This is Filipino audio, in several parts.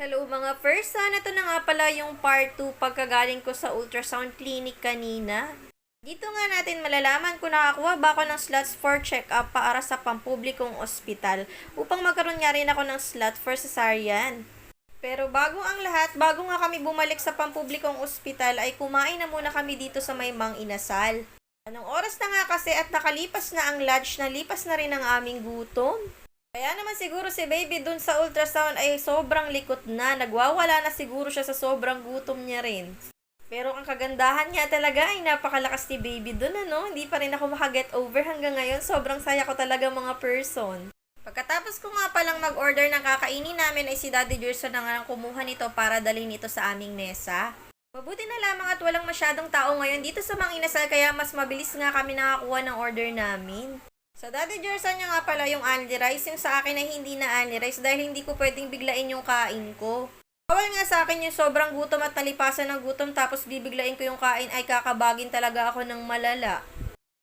Hello mga person, ito na nga pala yung part 2 pagkagaling ko sa ultrasound clinic kanina. Dito nga natin malalaman kung nakakuha ba ako ng slots for check-up para sa pampublikong ospital upang magkaroon nga rin ako ng slot for cesarean. Pero bago ang lahat, bago nga kami bumalik sa pampublikong ospital ay kumain na muna kami dito sa may Mang Inasal. Anong oras na nga kasi at nakalipas na ang lunch, nalipas na rin ang aming gutom. Kaya naman siguro si baby dun sa ultrasound ay sobrang likot na. Nagwawala na siguro siya sa sobrang gutom niya rin. Pero ang kagandahan niya talaga ay napakalakas ni baby dun ano. Hindi pa rin ako makaget over hanggang ngayon. Sobrang saya ko talaga mga person. Pagkatapos ko nga palang mag-order ng kakainin namin ay si Daddy Gerson na nga ang kumuha nito para dalhin ito sa aming mesa. Mabuti na lamang at walang masyadong tao ngayon dito sa Mang Inasal kaya mas mabilis nga kami nakakuha ng order namin. Sa Daddy Jerson niya nga pala yung only rice, yung sa akin ay hindi na only rice dahil hindi ko pwedeng biglain yung kain ko. Bawal nga sa akin yung sobrang gutom at nalipasan ng gutom tapos bibiglain ko yung kain ay kakabagin talaga ako ng malala.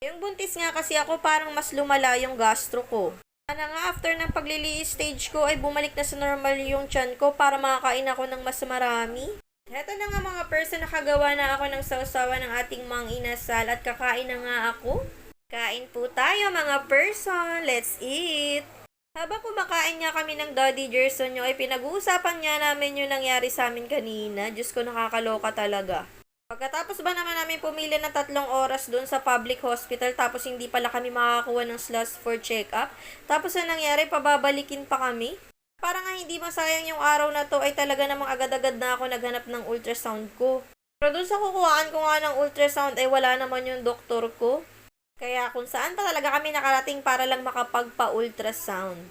Yung buntis nga kasi ako parang mas lumala yung gastro ko. Sana nga after ng paglili stage ko ay bumalik na sa normal yung chan ko para makakain ako ng mas marami. Heto na nga mga person, nakagawa na ako ng sausawa ng ating mang inasal at kakain na nga ako. Kain po tayo mga person, let's eat! Habang kumakain nga kami ng Daddy Gerson nyo, ay pinag-uusapan niya namin yung nangyari sa amin kanina. Diyos ko, nakakaloka talaga. Pagkatapos ba naman namin pumili ng tatlong oras doon sa public hospital tapos hindi pala kami makakakuha ng slots for check-up. Tapos ang nangyari, pababalikin pa kami. Para nga hindi masayang yung araw na to ay talaga namang agad-agad na ako naghanap ng ultrasound ko. Pero doon sa kukuhaan ko nga ng ultrasound ay wala naman yung doktor ko. Kaya kung saan pa talaga kami nakarating para lang makapagpa-ultrasound.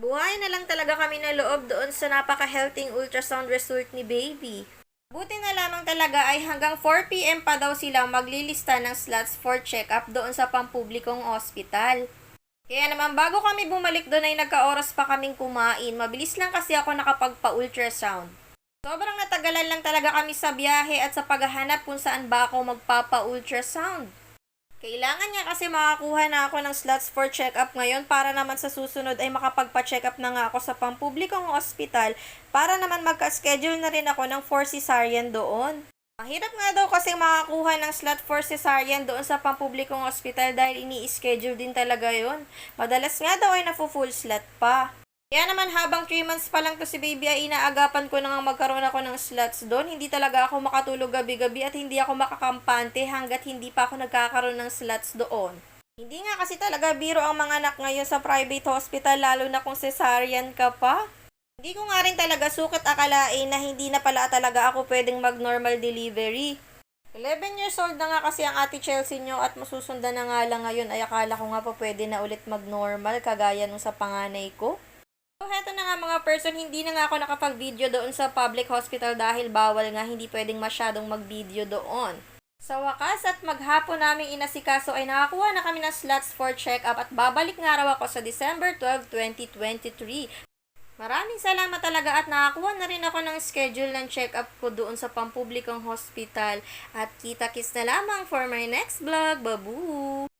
Buhay na lang talaga kami na loob doon sa napaka-healthy ultrasound result ni baby. Buti na lamang talaga ay hanggang 4pm pa daw silang maglilista ng slots for check-up doon sa pampublikong ospital. Kaya naman bago kami bumalik doon ay nagka-oras pa kaming kumain. Mabilis lang kasi ako nakapagpa-ultrasound. Sobrang natagalan lang talaga kami sa biyahe at sa paghahanap kung saan ba ako magpapa-ultrasound. Kailangan niya kasi makakuha na ako ng slots for check-up ngayon para naman sa susunod ay makapagpa-check up na nga ako sa pampublikong ospital para naman magka-schedule na rin ako ng 4 cesarean doon. Mahirap nga daw kasi makakuha ng slot for cesarean doon sa pampublikong ospital dahil ini-schedule din talaga yon. Madalas nga daw ay nafu-full slot pa. Kaya naman habang 3 months pa lang to si baby ay inaagapan ko na nga magkaroon ako ng slots doon. Hindi talaga ako makatulog gabi-gabi at hindi ako makakampante hanggat hindi pa ako nagkakaroon ng slots doon. Hindi nga kasi talaga biro ang mga anak ngayon sa private hospital lalo na kung cesarean ka pa. Hindi ko nga rin talaga sukat akalain na hindi na pala talaga ako pwedeng mag-normal delivery. 11 years old na nga kasi ang ate Chelsea nyo at masusundan na nga lang ngayon ay akala ko nga pa pwede na ulit mag-normal kagaya nung sa panganay ko. So, heto na nga mga person, hindi na nga ako nakapag-video doon sa public hospital dahil bawal nga, hindi pwedeng masyadong mag-video doon. Sa wakas at maghapon namin inasikaso ay nakakuha na kami ng slots for check-up at babalik nga raw ako sa December 12, 2023. Maraming salamat talaga at nakakuha na rin ako ng schedule ng check-up ko doon sa pampublikong hospital. At kita-kits na lamang for my next vlog. Babu!